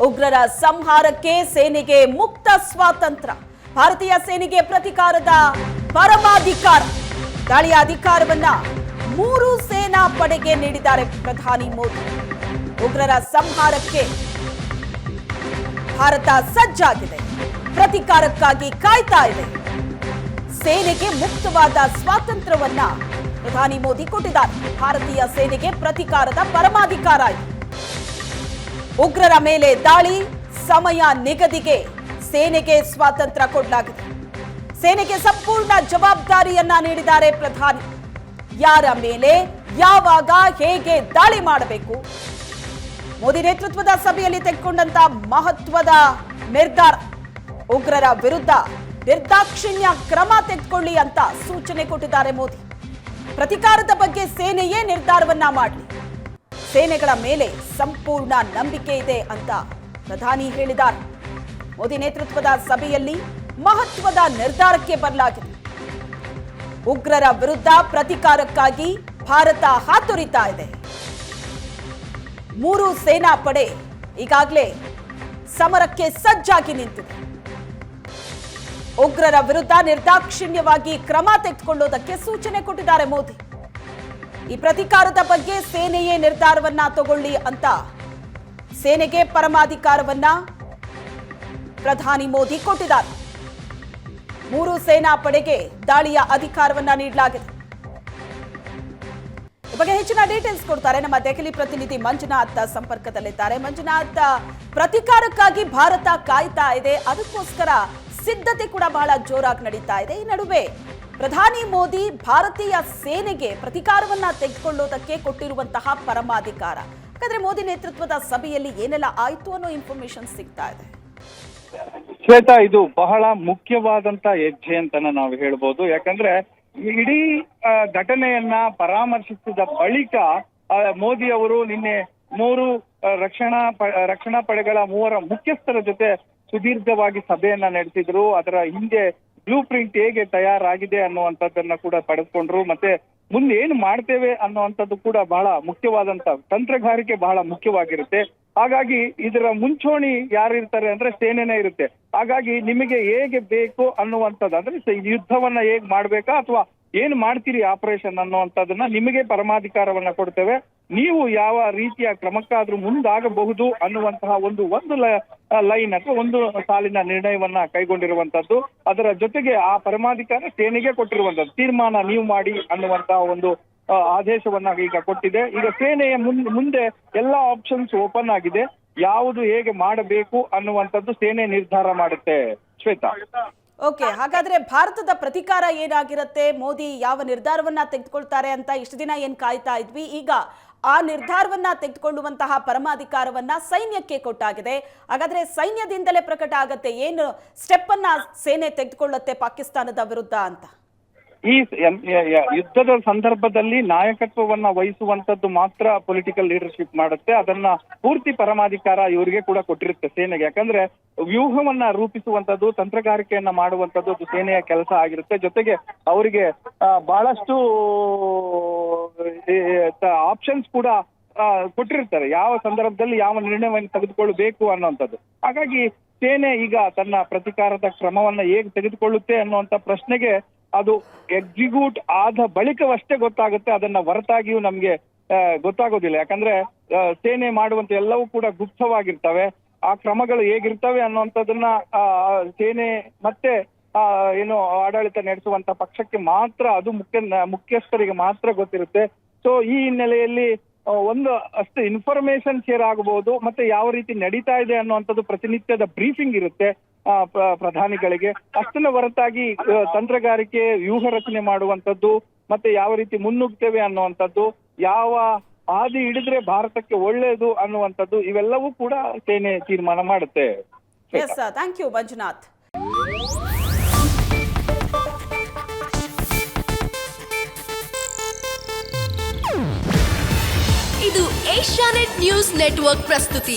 ಉಗ್ರರ ಸಂಹಾರಕ್ಕೆ ಸೇನೆಗೆ ಮುಕ್ತ ಸ್ವಾತಂತ್ರ್ಯ. ಭಾರತೀಯ ಸೇನೆಗೆ ಪ್ರತಿಕಾರದ ಪರಮಾಧಿಕಾರ. ದಾಳಿಯ ಅಧಿಕಾರವನ್ನ ಮೂರು ಸೇನಾ ಪಡೆಗೆ ನೀಡಿದ್ದಾರೆ ಪ್ರಧಾನಿ ಮೋದಿ. ಉಗ್ರರ ಸಂಹಾರಕ್ಕೆ ಭಾರತ ಸಜ್ಜಾಗಿದೆ. ಪ್ರತಿಕಾರಕ್ಕಾಗಿ ಕಾಯ್ತಾ ಇದೆ. ಸೇನೆಗೆ ಮುಕ್ತವಾದ ಸ್ವಾತಂತ್ರ್ಯವನ್ನ ಪ್ರಧಾನಿ ಮೋದಿ ಕೊಟ್ಟಿದ್ದಾರೆ. ಭಾರತೀಯ ಸೇನೆಗೆ ಪ್ರತಿಕಾರದ ಪರಮಾಧಿಕಾರ ಇದೆ ಉಗ್ರರ ಮೇಲೆ ದಾಳಿ, ಸಮಯ ನಿಗದಿಗೆ ಸೇನೆಗೆ ಸ್ವಾತಂತ್ರ್ಯ ಕೊಡಲಾಗಿದೆ. ಸೇನೆಗೆ ಸಂಪೂರ್ಣ ಜವಾಬ್ದಾರಿಯನ್ನ ನೀಡಿದ್ದಾರೆ ಪ್ರಧಾನಿ. ಯಾರ ಮೇಲೆ, ಯಾವಾಗ, ಹೇಗೆ ದಾಳಿ ಮಾಡಬೇಕು? ಮೋದಿ ನೇತೃತ್ವದ ಸಭೆಯಲ್ಲಿ ತೆಗೆದುಕೊಂಡಂತ ಮಹತ್ವದ ನಿರ್ಧಾರ. ಉಗ್ರರ ವಿರುದ್ಧ ನಿರ್ದಾಕ್ಷಿಣ್ಯ ಕ್ರಮ ತೆಗೆದುಕೊಳ್ಳಿ ಅಂತ ಸೂಚನೆ ಕೊಟ್ಟಿದ್ದಾರೆ ಮೋದಿ. ಪ್ರತಿಕಾರದ ಬಗ್ಗೆ ಸೇನೆಯೇ ನಿರ್ಧಾರವನ್ನ ಮಾಡಲಿ. ಸೇನೆಗಳ ಮೇಲೆ ಸಂಪೂರ್ಣ ನಂಬಿಕೆ ಇದೆ ಅಂತ ಪ್ರಧಾನಿ ಹೇಳಿದ್ದಾರೆ. ಮೋದಿ ನೇತೃತ್ವದ ಸಭೆಯಲ್ಲಿ ಮಹತ್ವದ ನಿರ್ಧಾರಕ್ಕೆ ಬರಲಾಗಿದೆ. ಉಗ್ರರ ವಿರುದ್ಧ ಪ್ರತಿಕಾರಕ್ಕಾಗಿ ಭಾರತ ಹಾತೊರಿತಾ ಇದೆ. ಮೂರು ಸೇನಾ ಪಡೆ ಈಗಾಗಲೇ ಸಮರಕ್ಕೆ ಸಜ್ಜಾಗಿ ನಿಂತಿದೆ. ಉಗ್ರರ ವಿರುದ್ಧ ನಿರ್ದಾಕ್ಷಿಣ್ಯವಾಗಿ ಕ್ರಮ ತೆಗೆದುಕೊಳ್ಳೋದಕ್ಕೆ ಸೂಚನೆ ಕೊಟ್ಟಿದ್ದಾರೆ ಮೋದಿ. ಈ ಪ್ರತಿಕಾರದ ಬಗ್ಗೆ ಸೇನೆಯೇ ನಿರ್ಧಾರವನ್ನ ತಗೊಳ್ಳಿ ಅಂತ. ಸೇನೆಗೆ ಪರಮಾಧಿಕಾರವನ್ನ ಪ್ರಧಾನಿ ಮೋದಿ ಕೊಟ್ಟಿದ್ದಾರೆ. ಮೂರು ಸೇನಾ ಪಡೆಗೆ ದಾಳಿಯ ಅಧಿಕಾರವನ್ನ ನೀಡಲಾಗಿದೆ. ಈ ಬಗ್ಗೆ ಹೆಚ್ಚಿನ ಡೀಟೇಲ್ಸ್ ಕೊಡ್ತಾರೆ ನಮ್ಮ ದೆಹಲಿ ಪ್ರತಿನಿಧಿ ಮಂಜುನಾಥ್ ಸಂಪರ್ಕದಲ್ಲಿದ್ದಾರೆ. ಮಂಜುನಾಥ್, ಪ್ರತಿಕಾರಕ್ಕಾಗಿ ಭಾರತ ಕಾಯ್ತಾ ಇದೆ. ಅದಕ್ಕೋಸ್ಕರ ಸಿದ್ಧತೆ ಕೂಡ ಬಹಳ ಜೋರಾಗಿ ನಡೀತಾ ಇದೆ. ಈ ನಡುವೆ ಪ್ರಧಾನಿ ಮೋದಿ ಭಾರತೀಯ ಸೇನೆಗೆ ಪ್ರತಿಕಾರವನ್ನ ತೆಗೆದುಕೊಳ್ಳೋದಕ್ಕೆ ಕೊಟ್ಟಿರುವಂತಹ ಪರಮಾಧಿಕಾರ. ಹಾಗಾದ್ರೆ ಮೋದಿ ನೇತೃತ್ವದ ಸಭೆಯಲ್ಲಿ ಏನೆಲ್ಲ ಆಯ್ತು ಅನ್ನೋ ಇನ್ಫಾರ್ಮೇಶನ್ ಸಿಗ್ತಾ ಇದೆ. ಶ್ವೇತಾ, ಇದು ಬಹಳ ಮುಖ್ಯವಾದಂತ ಹೆಜ್ಜೆ ಅಂತಾನೆ ನಾವು ಹೇಳ್ಬೋದು. ಯಾಕಂದ್ರೆ ಇಡೀ ಘಟನೆಯನ್ನ ಪರಾಮರ್ಶಿಸಿದ ಬಳಿಕ ಮೋದಿ ಅವರು ನಿನ್ನೆ ಮೂರು ರಕ್ಷಣಾ ರಕ್ಷಣಾ ಪಡೆಗಳ ಮೂವರ ಮುಖ್ಯಸ್ಥರ ಜೊತೆ ಸುದೀರ್ಘವಾಗಿ ಸಭೆಯನ್ನ ನಡೆಸಿದ್ರು. ಅದರ ಹಿಂದೆ ಬ್ಲೂ ಪ್ರಿಂಟ್ ಹೇಗೆ ತಯಾರಾಗಿದೆ ಅನ್ನುವಂಥದ್ದನ್ನ ಕೂಡ ಪಡೆದುಕೊಂಡ್ರು. ಮತ್ತೆ ಮುಂದೆ ಏನು ಮಾಡ್ತೇವೆ ಅನ್ನುವಂಥದ್ದು ಕೂಡ ಬಹಳ ಮುಖ್ಯವಾದಂತ ತಂತ್ರಗಾರಿಕೆ ಬಹಳ ಮುಖ್ಯವಾಗಿರುತ್ತೆ. ಹಾಗಾಗಿ ಇದರ ಮುಂಚೂಣಿ ಯಾರು ಇರ್ತಾರೆ ಅಂದ್ರೆ ಸೇನೆನೇ ಇರುತ್ತೆ. ಹಾಗಾಗಿ ನಿಮಗೆ ಹೇಗೆ ಬೇಕು ಅನ್ನುವಂಥದ್ದು, ಅಂದ್ರೆ ಯುದ್ಧವನ್ನ ಹೇಗ್ ಮಾಡ್ಬೇಕಾ ಅಥವಾ ಏನ್ ಮಾಡ್ತೀರಿ ಆಪರೇಷನ್ ಅನ್ನುವಂಥದ್ದನ್ನ ನಿಮಗೆ ಪರಮಾಧಿಕಾರವನ್ನ ಕೊಡ್ತೇವೆ. ನೀವು ಯಾವ ರೀತಿಯ ಕ್ರಮಕ್ಕಾದ್ರೂ ಮುಂದಾಗಬಹುದು ಅನ್ನುವಂತಹ ಒಂದು ಒಂದು ಲೈನ್ ಅಥವಾ ಒಂದು ಸಾಲಿನ ನಿರ್ಣಯವನ್ನ ಕೈಗೊಂಡಿರುವಂತದ್ದು ಅದರ ಜೊತೆಗೆ ಆ ಪರಮಾಧಿಕಾರ ಸೇನೆಗೆ ಕೊಟ್ಟಿರುವಂತದ್ದು ತೀರ್ಮಾನ ನೀವು ಮಾಡಿ ಅನ್ನುವಂತಹ ಒಂದು ಆದೇಶವನ್ನ ಈಗ ಕೊಟ್ಟಿದೆ. ಈಗ ಸೇನೆಯ ಮುಂದೆ ಎಲ್ಲಾ ಆಪ್ಷನ್ಸ್ ಓಪನ್ ಆಗಿದೆ. ಯಾವುದು ಹೇಗೆ ಮಾಡಬೇಕು ಅನ್ನುವಂಥದ್ದು ಸೇನೆ ನಿರ್ಧಾರ ಮಾಡುತ್ತೆ. ಶ್ವೇತಾ. ಓಕೆ, ಹಾಗಾದ್ರೆ ಭಾರತದ ಪ್ರತಿಕಾರ ಏನಾಗಿರುತ್ತೆ? ಮೋದಿ ಯಾವ ನಿರ್ಧಾರವನ್ನ ತೆಗೆದುಕೊಳ್ತಾರೆ ಅಂತ ಇಷ್ಟು ದಿನ ಏನ್ ಕಾಯ್ತಾ ಇದ್ವಿ? ಈಗ ಆ ನಿರ್ಧಾರವನ್ನ ತೆಗೆದುಕೊಳ್ಳುವಂತಹ ಪರಮಾಧಿಕಾರವನ್ನ ಸೈನ್ಯಕ್ಕೆ ಕೊಟ್ಟಾಗಿದೆ. ಹಾಗಾದ್ರೆ ಸೈನ್ಯದಿಂದಲೇ ಪ್ರಕಟ ಆಗತ್ತೆ. ಏನು ಸ್ಟೆಪ್ ಅನ್ನ ಸೇನೆ ತೆಗೆದುಕೊಳ್ಳುತ್ತೆ ಪಾಕಿಸ್ತಾನದ ವಿರುದ್ಧ ಅಂತ? ಈ ಯುದ್ಧದ ಸಂದರ್ಭದಲ್ಲಿ ನಾಯಕತ್ವವನ್ನ ವಹಿಸುವಂತದ್ದು ಮಾತ್ರ ಪೊಲಿಟಿಕಲ್ ಲೀಡರ್ಶಿಪ್ ಮಾಡುತ್ತೆ. ಅದನ್ನ ಪೂರ್ತಿ ಪರಮಾಧಿಕಾರ ಇವರಿಗೆ ಕೂಡ ಕೊಟ್ಟಿರುತ್ತೆ ಸೇನೆಗೆ. ಯಾಕಂದ್ರೆ ವ್ಯೂಹವನ್ನ ರೂಪಿಸುವಂತದ್ದು ತಂತ್ರಗಾರಿಕೆಯನ್ನ ಮಾಡುವಂತದ್ದು ಅದು ಸೇನೆಯ ಕೆಲಸ ಆಗಿರುತ್ತೆ. ಜೊತೆಗೆ ಅವರಿಗೆ ಬಹಳಷ್ಟು ಆಪ್ಷನ್ಸ್ ಕೂಡ ಕೊಟ್ಟಿರ್ತಾರೆ. ಯಾವ ಸಂದರ್ಭದಲ್ಲಿ ಯಾವ ನಿರ್ಣಯವನ್ನು ತೆಗೆದುಕೊಳ್ಳಬೇಕು ಅನ್ನುವಂಥದ್ದು ಹಾಗಾಗಿ ಸೇನೆ ಈಗ ತನ್ನ ಪ್ರತಿಕಾರದ ಕ್ರಮವನ್ನ ಹೇಗೆ ತೆಗೆದುಕೊಳ್ಳುತ್ತೆ ಅನ್ನುವಂತ ಪ್ರಶ್ನೆಗೆ ಅದು ಎಕ್ಸಿಕ್ಯೂಟ್ ಆದ ಬಳಿಕವಷ್ಟೇ ಗೊತ್ತಾಗುತ್ತೆ, ಅದನ್ನ ಹೊರತಾಗಿಯೂ ನಮ್ಗೆ ಗೊತ್ತಾಗೋದಿಲ್ಲ. ಯಾಕಂದ್ರೆ ಸೇನೆ ಮಾಡುವಂತ ಎಲ್ಲವೂ ಕೂಡ ಗುಪ್ತವಾಗಿರ್ತವೆ. ಆ ಕ್ರಮಗಳು ಹೇಗಿರ್ತವೆ ಅನ್ನುವಂಥದ್ದನ್ನ ಸೇನೆ ಮತ್ತೆ ಏನು ಆಡಳಿತ ನಡೆಸುವಂತ ಪಕ್ಷಕ್ಕೆ ಮಾತ್ರ, ಅದು ಮುಖ್ಯ, ಮುಖ್ಯಸ್ಥರಿಗೆ ಮಾತ್ರ ಗೊತ್ತಿರುತ್ತೆ. ಸೊ ಈ ಹಿನ್ನೆಲೆಯಲ್ಲಿ ಒಂದು ಅಷ್ಟು ಇನ್ಫಾರ್ಮೇಶನ್ ಶೇರ್ ಆಗಬಹುದು ಮತ್ತೆ ಯಾವ ರೀತಿ ನಡೀತಾ ಇದೆ ಅನ್ನುವಂಥದ್ದು ಪ್ರತಿನಿತ್ಯದ ಬ್ರೀಫಿಂಗ್ ಇರುತ್ತೆ. ಪ್ರಧಾನಿಗಳಿಗೆ ಅಷ್ಟನ್ನ ಹೊರತಾಗಿ ತಂತ್ರಗಾರಿಕೆ ವ್ಯೂಹ ರಚನೆ ಮಾಡುವಂತದ್ದು ಮತ್ತೆ ಯಾವ ರೀತಿ ಮುನ್ನುಗ್ತೇವೆ ಅನ್ನುವಂಥದ್ದು ಯಾವ ಹಾದಿ ಹಿಡಿದ್ರೆ ಭಾರತಕ್ಕೆ ಒಳ್ಳೆಯದು ಅನ್ನುವಂಥದ್ದು ಇವೆಲ್ಲವೂ ಕೂಡ ಸೇನೆ ತೀರ್ಮಾನ ಮಾಡುತ್ತೆ. Yes thank you Manjunath. ಇದು ಏಷ್ಯಾನೆಟ್ ನ್ಯೂಸ್ ನೆಟ್ವರ್ಕ್ ಪ್ರಸ್ತುತಿ.